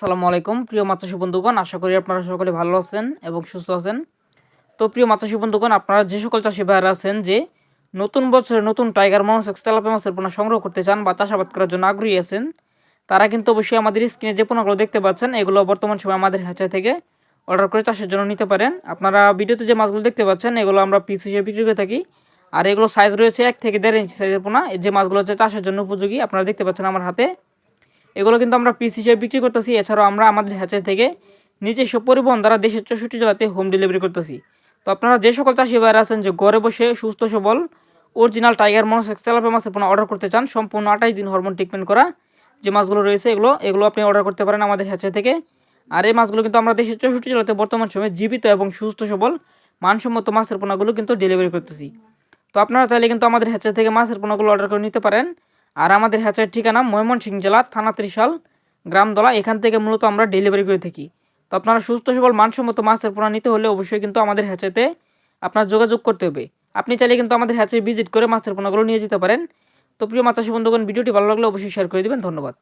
আসসালামু আলাইকুম। প্রিয় মাছাশি বন্ধুগণ, আশা করি আপনারা সকলে ভালো আছেন এবং সুস্থ আছেন। তো প্রিয় মাছাশি বন্ধুগণ, আপনারা যে সকল চাষি ভাইরা আছেন যে নতুন বছরে নতুন টাইগার মনোসেক্স তেলাপিয়া মাছের পোনা সংগ্রহ করতে চান বা চাষাবাদ করার জন্য আগ্রহী আছেন, তারা কিন্তু অবশ্যই আমাদের স্ক্রিনে যে পোনাগুলো দেখতে পাচ্ছেন, এগুলো বর্তমান সময় আমাদের হ্যাচাই থেকে অর্ডার করে চাষের জন্য নিতে পারেন। আপনারা ভিডিওতে যে মাছগুলো দেখতে পাচ্ছেন, এগুলো আমরা পিস হিসেবে বিক্রি করে থাকি। আর এগুলো সাইজ রয়েছে এক থেকে দেড় ইঞ্চি সাইজের পোনা। এই যে মাছগুলো হচ্ছে চাষের জন্য উপযোগী, আপনারা দেখতে পাচ্ছেন আমার হাতে। এগুলো কিন্তু আমরা পিস হিসেবে বিক্রি করতেছি। এছাড়াও আমরা আমাদের হ্যাচার থেকে নিজস্ব পরিবহন দ্বারা দেশের চৌষট্টি জেলাতে হোম ডেলিভারি করতেছি। তো আপনারা যে সকল চাষি ভাইরা আছেন যে ঘরে বসে সুস্থ, সবল অরিজিনাল টাইগার মনোসেক্স তেলাপিয়া মাছের পোনা অর্ডার করতে চান, সম্পূর্ণ আঠাশ দিন হরমোন ট্রিটমেন্ট করা যে মাছগুলো রয়েছে এগুলো এগুলো আপনি অর্ডার করতে পারেন আমাদের হ্যাচার থেকে। আর এই মাছগুলো কিন্তু আমরা দেশের চৌষট্টি জেলাতে বর্তমান সময়ে জীবিত এবং সুস্থ, সবল, মানসম্মত মাছের পোনাগুলো কিন্তু ডেলিভারি করতেছি। তো আপনারা চাইলে কিন্তু আমাদের হ্যাচার থেকে মাছের পোনাগুলো অর্ডার করে নিতে পারেন। আর আমাদের হ্যাচের ঠিকানা ময়মনসিংহ জেলা, থানা ত্রিশাল গ্রামদলা এখান থেকে মূলত আমরা ডেলিভারি করে থাকি। তো আপনারা সুস্থ, সবল, মানসম্মত মাছের পোনা নিতে হলে অবশ্যই কিন্তু আমাদের হ্যাচেতে আপনার যোগাযোগ করতে হবে। আপনি চাইলে কিন্তু আমাদের হ্যাচে ভিজিট করে মাছের পোনাগুলো নিয়ে যেতে পারেন। তো প্রিয় মাতাসী বন্ধুগণ, ভিডিওটি ভালো লাগলে অবশ্যই শেয়ার করে দেবেন। ধন্যবাদ।